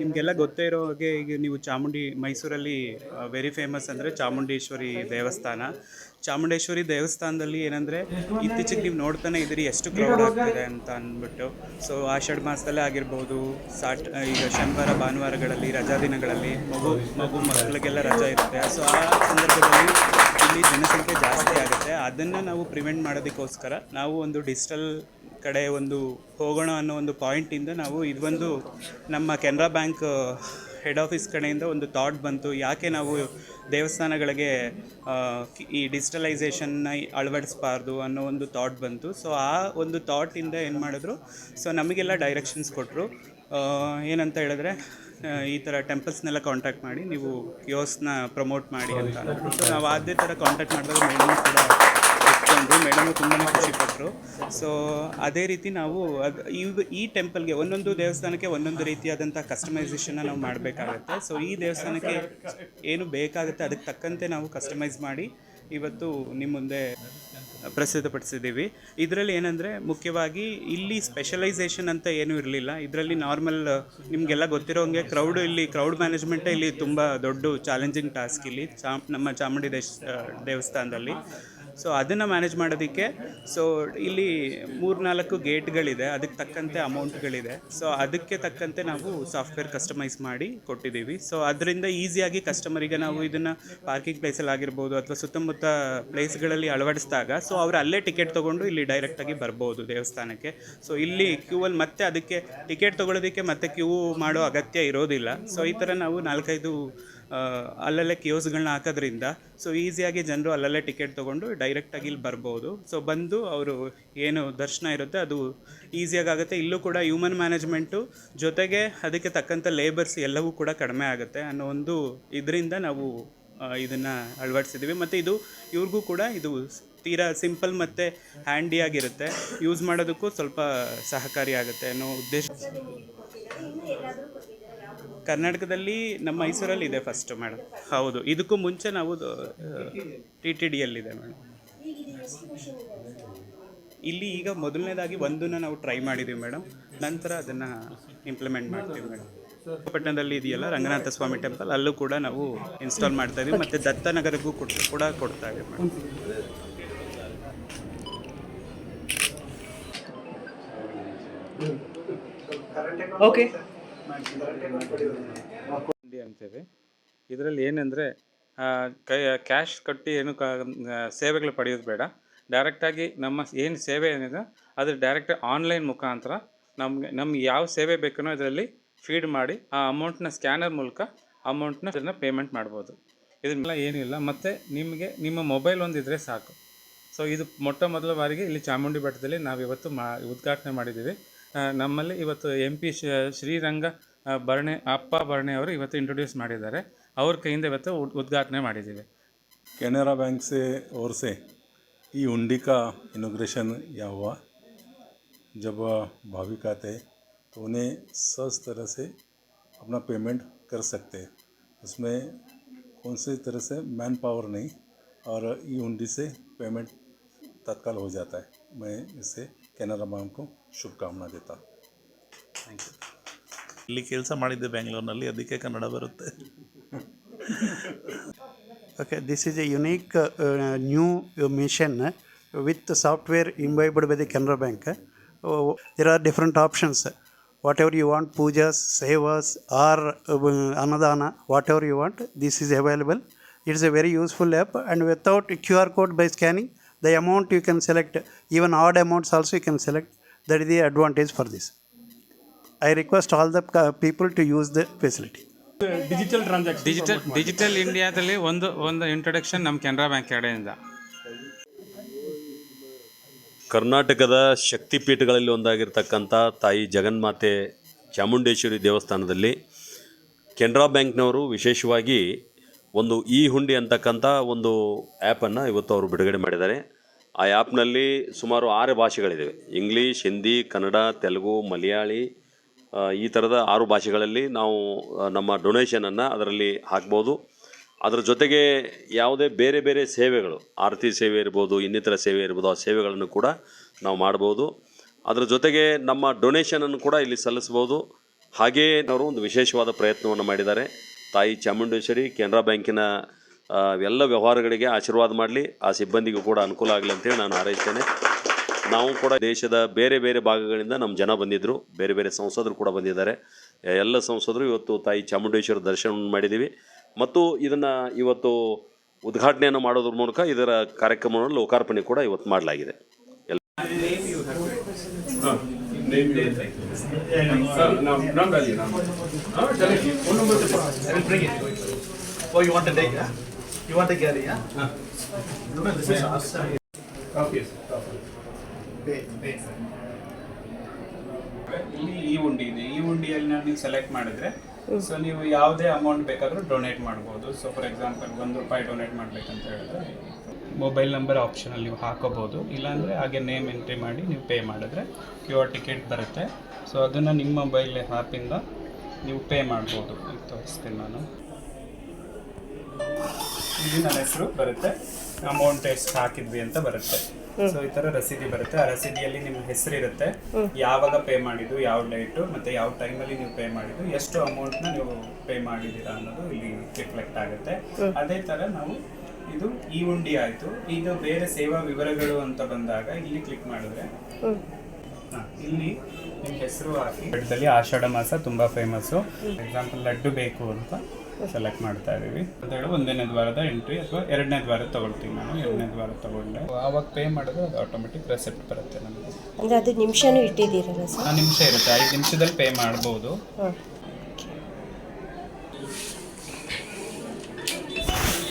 ನಿಮಗೆಲ್ಲ ಗೊತ್ತೇ ಇರೋ ಹಾಗೆ ಈಗ ನೀವು ಚಾಮುಂಡಿ, ಮೈಸೂರಲ್ಲಿ ವೆರಿ ಫೇಮಸ್ ಅಂದರೆ ಚಾಮುಂಡೇಶ್ವರಿ ದೇವಸ್ಥಾನ. ಚಾಮುಂಡೇಶ್ವರಿ ದೇವಸ್ಥಾನದಲ್ಲಿ ಏನಂದರೆ ಇತ್ತೀಚೆಗೆ ನೀವು ನೋಡ್ತಾನೆ ಇದ್ದೀರಿ ಎಷ್ಟು ಕ್ರೌಡ್ ಆಗ್ತಿದೆ ಅಂತ ಅಂದ್ಬಿಟ್ಟು. ಸೊ ಆಷಾಢ ಮಾಸದಲ್ಲೇ ಆಗಿರ್ಬೋದು, ಸಾಟ್ ಈಗ ಶನಿವಾರ, ಭಾನುವಾರಗಳಲ್ಲಿ, ರಜಾ ದಿನಗಳಲ್ಲಿ ಮಗು ಮಗು ಮಕ್ಕಳಿಗೆಲ್ಲ ರಜಾ ಇರುತ್ತೆ. ಸೊ ಆ ಸಂದರ್ಭದಲ್ಲಿ ಇಲ್ಲಿ ಜನಸಂಖ್ಯೆ ಜಾಸ್ತಿ ಆಗುತ್ತೆ. ಅದನ್ನು ನಾವು ಪ್ರಿವೆಂಟ್ ಮಾಡೋದಕ್ಕೋಸ್ಕರ ನಾವು ಒಂದು ಡಿಜಿಟಲ್ ಕಡೆ ಒಂದು ಹೋಗೋಣ ಅನ್ನೋ ಒಂದು ಪಾಯಿಂಟಿಂದ ನಾವು ಇದೊಂದು ನಮ್ಮ ಕೆನರಾ ಬ್ಯಾಂಕ್ ಹೆಡ್ ಆಫೀಸ್ ಕಡೆಯಿಂದ ಒಂದು ಥಾಟ್ ಬಂತು. ಯಾಕೆ ನಾವು ದೇವಸ್ಥಾನಗಳಿಗೆ ಈ ಡಿಜಿಟಲೈಸೇಷನ್ನ ಅಳವಡಿಸ್ಬಾರ್ದು ಅನ್ನೋ ಒಂದು ಥಾಟ್ ಬಂತು. ಸೊ ಆ ಒಂದು ಥಾಟಿಂದ ಏನು ಮಾಡಿದ್ರು? ಸೊ ನಮಗೆಲ್ಲ ಡೈರೆಕ್ಷನ್ಸ್ ಕೊಟ್ಟರು ಏನಂತ ಹೇಳಿದ್ರೆ ಈ ಥರ ಟೆಂಪಲ್ಸ್ನೆಲ್ಲ ಕಾಂಟ್ಯಾಕ್ಟ್ ಮಾಡಿ ನೀವು ಯೋಸ್ನ ಪ್ರಮೋಟ್ ಮಾಡಿ ಅಂತ. ಸೊ ನಾವು ಅದೇ ಥರ ಕಾಂಟ್ಯಾಕ್ಟ್ ಮಾಡಿದಾಗ ಮೇಡಮ್ ಕೂಡ ಒಪ್ಕೊಂಡ್ರು ಮೇಡಮು ತುಂಬಾ ಖುಷಿಪಟ್ಟರು ಸೊ ಅದೇ ರೀತಿ ನಾವು ಅದು, ಇವು, ಈ ಟೆಂಪಲ್ಗೆ ಒಂದೊಂದು ದೇವಸ್ಥಾನಕ್ಕೆ ಒಂದೊಂದು ರೀತಿಯಾದಂಥ ಕಸ್ಟಮೈಸೇಷನ್ನ ನಾವು ಮಾಡಬೇಕಾಗತ್ತೆ. ಸೊ ಈ ದೇವಸ್ಥಾನಕ್ಕೆ ಏನು ಬೇಕಾಗುತ್ತೆ ಅದಕ್ಕೆ ತಕ್ಕಂತೆ ನಾವು ಕಸ್ಟಮೈಸ್ ಮಾಡಿ ಇವತ್ತು ನಿಮ್ಮ ಮುಂದೆ ಪ್ರಸಿದ್ಧಪಡಿಸಿದ್ದೀವಿ. ಇದರಲ್ಲಿ ಏನಂದರೆ, ಮುಖ್ಯವಾಗಿ ಇಲ್ಲಿ ಸ್ಪೆಷಲೈಸೇಷನ್ ಅಂತ ಏನೂ ಇರಲಿಲ್ಲ. ಇದರಲ್ಲಿ ನಾರ್ಮಲ್ ನಿಮಗೆಲ್ಲ ಗೊತ್ತಿರೋ ಹಂಗೆ ಕ್ರೌಡ್ ಇಲ್ಲಿ ಕ್ರೌಡ್ ಮ್ಯಾನೇಜ್ಮೆಂಟೇ ಇಲ್ಲಿ ತುಂಬ ದೊಡ್ಡ ಚಾಲೆಂಜಿಂಗ್ ಟಾಸ್ಕ್ ಇಲ್ಲಿ ಚಾ ನಮ್ಮ ಚಾಮುಂಡಿ ದೇಶ ದೇವಸ್ಥಾನದಲ್ಲಿ. ಸೊ ಅದನ್ನು ಮ್ಯಾನೇಜ್ ಮಾಡೋದಕ್ಕೆ ಸೊ ಇಲ್ಲಿ ಮೂರ್ನಾಲ್ಕು ಗೇಟ್ಗಳಿದೆ, ಅದಕ್ಕೆ ತಕ್ಕಂತೆ ಅಮೌಂಟ್ಗಳಿದೆ. ಸೊ ಅದಕ್ಕೆ ತಕ್ಕಂತೆ ನಾವು ಸಾಫ್ಟ್ವೇರ್ ಕಸ್ಟಮೈಸ್ ಮಾಡಿ ಕೊಟ್ಟಿದ್ದೀವಿ. ಸೊ ಅದರಿಂದ ಈಸಿಯಾಗಿ ಕಸ್ಟಮರಿಗೆ ನಾವು ಇದನ್ನು ಪಾರ್ಕಿಂಗ್ ಪ್ಲೇಸಲ್ಲಿ ಆಗಿರ್ಬೋದು ಅಥವಾ ಸುತ್ತಮುತ್ತ ಪ್ಲೇಸ್ಗಳಲ್ಲಿ ಅಳವಡಿಸಿದಾಗ ಸೊ ಅವರು ಅಲ್ಲೇ ಟಿಕೆಟ್ ತೊಗೊಂಡು ಇಲ್ಲಿ ಡೈರೆಕ್ಟಾಗಿ ಬರ್ಬೋದು ದೇವಸ್ಥಾನಕ್ಕೆ. ಸೊ ಇಲ್ಲಿ ಕ್ಯೂವಲ್ಲಿ ಮತ್ತೆ ಅದಕ್ಕೆ ಟಿಕೆಟ್ ತೊಗೊಳೋದಕ್ಕೆ ಮತ್ತೆ ಕ್ಯೂ ಮಾಡೋ ಅಗತ್ಯ ಇರೋದಿಲ್ಲ. ಸೊ ಈ ಥರ ನಾವು ನಾಲ್ಕೈದು ಅಲ್ಲಲ್ಲೇ ಕ್ಯೂಸ್ಗಳನ್ನ ಹಾಕೋದ್ರಿಂದ ಸೊ ಈಸಿಯಾಗಿ ಜನರು ಅಲ್ಲಲ್ಲೇ ಟಿಕೆಟ್ ತೊಗೊಂಡು ಡೈರೆಕ್ಟಾಗಿ ಇಲ್ಲಿ ಬರ್ಬೋದು. ಸೊ ಬಂದು ಅವರು ಏನು ದರ್ಶನ ಇರುತ್ತೆ ಅದು ಈಸಿಯಾಗಿ ಆಗುತ್ತೆ. ಇಲ್ಲೂ ಕೂಡ ಹ್ಯೂಮನ್ ಮ್ಯಾನೇಜ್ಮೆಂಟು ಜೊತೆಗೆ ಅದಕ್ಕೆ ತಕ್ಕಂಥ ಲೇಬರ್ಸ್ ಎಲ್ಲವೂ ಕೂಡ ಕಡಿಮೆ ಆಗುತ್ತೆ ಅನ್ನೋ ಒಂದು ಇದರಿಂದ ನಾವು ಇದನ್ನು ಅಳವಡಿಸಿದ್ದೀವಿ ಮತ್ತು ಇದು ಇವ್ರಿಗೂ ಕೂಡ ಇದು ತೀರಾ ಸಿಂಪಲ್ ಮತ್ತು ಹ್ಯಾಂಡಿಯಾಗಿರುತ್ತೆ ಯೂಸ್ ಮಾಡೋದಕ್ಕೂ ಸ್ವಲ್ಪ ಸಹಕಾರಿಯಾಗುತ್ತೆ ಅನ್ನೋ ಉದ್ದೇಶ. ಕರ್ನಾಟಕದಲ್ಲಿ ನಮ್ಮ ಮೈಸೂರಲ್ಲಿ ಇದೆ ಫಸ್ಟ್ ಮೇಡಮ್ ಹೌದು, ಇದಕ್ಕೂ ಮುಂಚೆ ನಾವು ಟಿ ಟಿ ಡಿಯಲ್ಲಿದೆ ಮೇಡಮ್ ಇಲ್ಲಿ ಈಗ ಮೊದಲನೇದಾಗಿ ಒಂದನ್ನು ನಾವು ಟ್ರೈ ಮಾಡಿದ್ದೀವಿ ಮೇಡಮ್ ನಂತರ ಅದನ್ನು ಇಂಪ್ಲಿಮೆಂಟ್ ಮಾಡ್ತೀವಿ ಮೇಡಮ್ ಪಟ್ಟಣದಲ್ಲಿ ಇದೆಯಲ್ಲ, ರಂಗನಾಥ ಸ್ವಾಮಿ ಟೆಂಪಲ್ ಅಲ್ಲೂ ಕೂಡ ನಾವು ಇನ್ಸ್ಟಾಲ್ ಮಾಡ್ತಾ ಇದೀವಿ. ಮತ್ತು ದತ್ತನಗರಕ್ಕೂ ಕೂಡ ಕೊಡ್ತಾ ಇದ್ದೀವಿ ಮೇಡಮ್ ಓಕೆ ಅಂತೇವೆ. ಇದರಲ್ಲಿ ಏನಂದರೆ ಕೈ ಕ್ಯಾಶ್ ಕಟ್ಟಿ ಏನು ಕ ಸೇವೆಗಳು ಪಡೆಯೋದು ಬೇಡ. ಡೈರೆಕ್ಟಾಗಿ ನಮ್ಮ ಏನು ಸೇವೆ ಏನಿದೆ, ಅದು ಡೈರೆಕ್ಟ್ ಆನ್ಲೈನ್ ಮುಖಾಂತರ ನಮಗೆ, ನಮ್ಗೆ ಯಾವ ಸೇವೆ ಬೇಕನ್ನೋ ಇದರಲ್ಲಿ ಫೀಡ್ ಮಾಡಿ, ಆ ಅಮೌಂಟ್ನ ಸ್ಕ್ಯಾನರ್ ಮೂಲಕ ಅಮೌಂಟ್ನ ಅದನ್ನು ಪೇಮೆಂಟ್ ಮಾಡ್ಬೋದು. ಇದನ್ನೆಲ್ಲ ಏನಿಲ್ಲ ಮತ್ತು ನಿಮಗೆ, ನಿಮ್ಮ ಮೊಬೈಲ್ ಒಂದಿದ್ರೆ ಸಾಕು. ಸೊ ಇದು ಮೊಟ್ಟ ಮೊದಲ ಬಾರಿಗೆ ಇಲ್ಲಿ ಚಾಮುಂಡಿ ಬೆಟ್ಟದಲ್ಲಿ ನಾವು ಇವತ್ತು ಮಾ, ಉದ್ಘಾಟನೆ ಮಾಡಿದ್ದೀವಿ. ನಮ್ಮಲ್ಲಿ ಇವತ್ತು ಎಂ ಪಿ ಶ್ರೀರಂಗ ಆ, ಭರಣೆ ಅಪ್ಪ ಭರಣೆ ಅವರು ಇವತ್ತು ಇಂಟ್ರೊಡ್ಯೂಸ್ ಮಾಡಿದ್ದಾರೆ ಅವ್ರ ಕೈಯಿಂದ ಇವತ್ತು ಉದ್- ಉದ್ಘಾಟನೆ ಮಾಡಿದ್ದೀವಿ कैनरा बैंक से ओर से ई हुंडी का इनोग्रेशन या हुआ जब भाविक आते हैं तो उन्हें सहज तरह से अपना पेमेंट कर सकते हैं उसमें कौन सी तरह से मैन पावर नहीं और ई हुंडी से पेमेंट तत्काल हो जाता है मैं इससे ಕೆನರಾ ಬ್ಯಾಂಕು ಶುಭಕಾಮನಾ ದೇತಾ. ಥ್ಯಾಂಕ್ ಯು ಇಲ್ಲಿ ಕೆಲಸ ಮಾಡಿದ್ದೆ ಬ್ಯಾಂಗ್ಳೂರ್ನಲ್ಲಿ ಅದಕ್ಕೆ ಕನ್ನಡ ಬರುತ್ತೆ. Okay this is a unique new machine with software imbibed by the Canara bank there are different options whatever you want pujas sevas or annadana whatever you want this is available it's a very useful app and without Q R code by scanning the amount you can select, even odd amounts also you can select. That is the advantage for this. I request all the uh, people to use the facility. Digital transaction digital digital ಇಂಡಿಯಾದಲ್ಲಿ ಒಂದು ಒಂದು introduction ನಮ್ಮ Canara bank ಕಡೆಯಿಂದ ಕರ್ನಾಟಕದ ಶಕ್ತಿಪೀಠಗಳಲ್ಲಿ ಒಂದಾಗಿರ್ತಕ್ಕಂಥ ತಾಯಿ ಜಗನ್ಮಾತೆ ಚಾಮುಂಡೇಶ್ವರಿ ದೇವಸ್ಥಾನದಲ್ಲಿ ಕೆನರಾ ಬ್ಯಾಂಕ್ನವರು ವಿಶೇಷವಾಗಿ ಒಂದು ಇ ಹುಂಡಿ ಅಂತಕ್ಕಂಥ ಒಂದು ಆ್ಯಪನ್ನು ಇವತ್ತು ಅವರು ಬಿಡುಗಡೆ ಮಾಡಿದ್ದಾರೆ. ಆ ಆ್ಯಪ್ನಲ್ಲಿ ಸುಮಾರು ಆರು ಭಾಷೆಗಳಿದ್ದಾವೆ ಇಂಗ್ಲೀಷ್, ಹಿಂದಿ, ಕನ್ನಡ, ತೆಲುಗು, ಮಲಯಾಳಿ ಈ ಥರದ ಆರು ಭಾಷೆಗಳಲ್ಲಿ ನಾವು ನಮ್ಮ ಡೊನೇಷನನ್ನು ಅದರಲ್ಲಿ ಹಾಕ್ಬೋದು. ಅದರ ಜೊತೆಗೆ ಯಾವುದೇ ಬೇರೆ ಬೇರೆ ಸೇವೆಗಳು, ಆರತಿ ಸೇವೆ ಇರ್ಬೋದು, ಇನ್ನಿತರ ಸೇವೆ ಇರ್ಬೋದು, ಆ ಸೇವೆಗಳನ್ನು ಕೂಡ ನಾವು ಮಾಡ್ಬೋದು. ಅದರ ಜೊತೆಗೆ ನಮ್ಮ ಡೊನೇಷನನ್ನು ಕೂಡ ಇಲ್ಲಿ ಸಲ್ಲಿಸ್ಬೋದು. ಹಾಗೆಯೇ ಅವರು ಒಂದು ವಿಶೇಷವಾದ ಪ್ರಯತ್ನವನ್ನು ಮಾಡಿದ್ದಾರೆ. ತಾಯಿ ಚಾಮುಂಡೇಶ್ವರಿ ಕೆನರಾ ಬ್ಯಾಂಕಿನ ಎಲ್ಲ ವ್ಯವಹಾರಗಳಿಗೆ ಆಶೀರ್ವಾದ ಮಾಡಲಿ ಆ ಸಿಬ್ಬಂದಿಗೂ ಕೂಡ ಅನುಕೂಲ ಆಗಲಿ ಅಂತೇಳಿ ನಾನು ಹಾರೈಸ್ತೇನೆ. ನಾವು ಕೂಡ ದೇಶದ ಬೇರೆ ಬೇರೆ ಭಾಗಗಳಿಂದ ನಮ್ಮ ಜನ ಬಂದಿದ್ದರು ಬೇರೆ ಬೇರೆ ಸಂಸದರು ಕೂಡ ಬಂದಿದ್ದಾರೆ. ಎಲ್ಲ ಸಂಸದರು ಇವತ್ತು ತಾಯಿ ಚಾಮುಂಡೇಶ್ವರಿ ದರ್ಶನ ಮಾಡಿದ್ದೀವಿ ಮತ್ತು ಇದನ್ನು ಇವತ್ತು ಉದ್ಘಾಟನೆಯನ್ನು ಮಾಡೋದ್ರ ಮೂಲಕ ಇದರ ಕಾರ್ಯಕ್ರಮವನ್ನು ಲೋಕಾರ್ಪಣೆ ಕೂಡ ಇವತ್ತು ಮಾಡಲಾಗಿದೆ. ಎಲ್ಲ Oh, you want? You? No, no, this is awesome. Okay. ಇಲ್ಲಿ ಈ ಉಂಡಿ ಇದೆ. ಈ ಉಂಡಿಯಲ್ಲಿ ನಾನು ನೀವು ಸೆಲೆಕ್ಟ್ ಮಾಡಿದ್ರೆ ಸೊ ನೀವು ಯಾವುದೇ ಅಮೌಂಟ್ ಬೇಕಾದರೂ ಡೊನೇಟ್ ಮಾಡ್ಬೋದು. ಸೊ ಫಾರ್ ಎಕ್ಸಾಂಪಲ್ ಒಂದು ರೂಪಾಯಿ ಡೊನೇಟ್ ಮಾಡ್ಬೇಕಂತ ಹೇಳಿದ್ರೆ ಮೊಬೈಲ್ ನಂಬರ್ ಆಪ್ಷನಲ್ಲಿ ನೀವು ಹಾಕೋಬೋದು ಇಲ್ಲಾಂದರೆ ಹಾಗೆ ನೇಮ್ ಎಂಟ್ರಿ ಮಾಡಿ ನೀವು ಪೇ ಮಾಡಿದ್ರೆ ಕ್ಯೂ ಆರ್ ಟಿಕೆಟ್ ಬರುತ್ತೆ. ಸೊ ಅದನ್ನು ನಿಮ್ಮ ಮೊಬೈಲ್ ಆ್ಯಪಿಂದ ನೀವು ಪೇ ಮಾಡ್ಬೋದು ಈಗ ತೋರಿಸ್ತೀನಿ ನಾನು. ಇಲ್ಲಿ ನನ್ನ ಹೆಸರು ಬರುತ್ತೆ. ಅಮೌಂಟ್ ಎಷ್ಟು ಹಾಕಿದ್ವಿ ಅಂತ ಬರುತ್ತೆ. ಸೊ ಈ ತರ ರಸೀದಿ ಬರುತ್ತೆ. ಆ ರಸೀದಿಯಲ್ಲಿ ನಿಮ್ಮ ಹೆಸರು ಇರುತ್ತೆ ಯಾವಾಗ ಪೇ ಮಾಡಿದ್ದು ಯಾವ ಡೇಟು ಮತ್ತೆ ಯಾವ ಟೈಮಲ್ಲಿ ನೀವು ಪೇ ಮಾಡಿದ್ದು ಎಷ್ಟು ಅಮೌಂಟ್ನ ನೀವು ಪೇ ಮಾಡಿದ್ದೀರಾ ಅನ್ನೋದು ಇಲ್ಲಿ ರಿಫ್ಲೆಕ್ಟ್ ಆಗುತ್ತೆ. ಅದೇ ತರ ನಾವು ಇದು ಈ ಉಂಡಿ ಆಯ್ತು. ಈಗ ಬೇರೆ ಸೇವಾ ವಿವರಗಳು ಅಂತ ಬಂದಾಗ ಇಲ್ಲಿ ಕ್ಲಿಕ್ ಮಾಡಿದ್ರೆ. ಹಾ, ಇಲ್ಲಿ ನಿಮ್ಮ ಹೆಸರು ಹಾಕಿ. ಬೆಟ್ಟದಲ್ಲಿ ಆಷಾಢ ಮಾಸ ತುಂಬಾ ಫೇಮಸ್ಸು ಎಕ್ಸಾಂಪಲ್ ಲಡ್ಡು ಬೇಕು ಅಂತ ಸೆಲೆಕ್ಟ್ ಮಾಡ್ತಾ ಇದೀವಿ. ಅಂತ ಹೇಳಿ ಒಂದನೇ ದ್ವಾರದ ಎಂಟ್ರಿ ಅಥವಾ ಎರಡನೇ ದ್ವಾರ ತಗೊಳ್ತೀನಿ ನಾನು ಎರಡನೇ ದ್ವಾರ ತಗೊಂಡೆ. ಆವಾಗ ಪೇ ಮಾಡಿದ್ರೆ ಅದು ಆಟೋಮೆಟಿಕ್ ರೆಸಿಪ್ಟ್ ಬರುತ್ತೆ ನಮಗೆ. ಅಂದರೆ ಅದು ನಿಮಿಷನೂ ಇಟ್ಟಿದ್ದೀರಲ್ಲ ಸರ್ ಆ ನಿಮಿಷ ಇರುತ್ತೆ. ಐದು ನಿಮಿಷದಲ್ಲಿ ಪೇ ಮಾಡ್ಬೋದು. ಹಾಂ.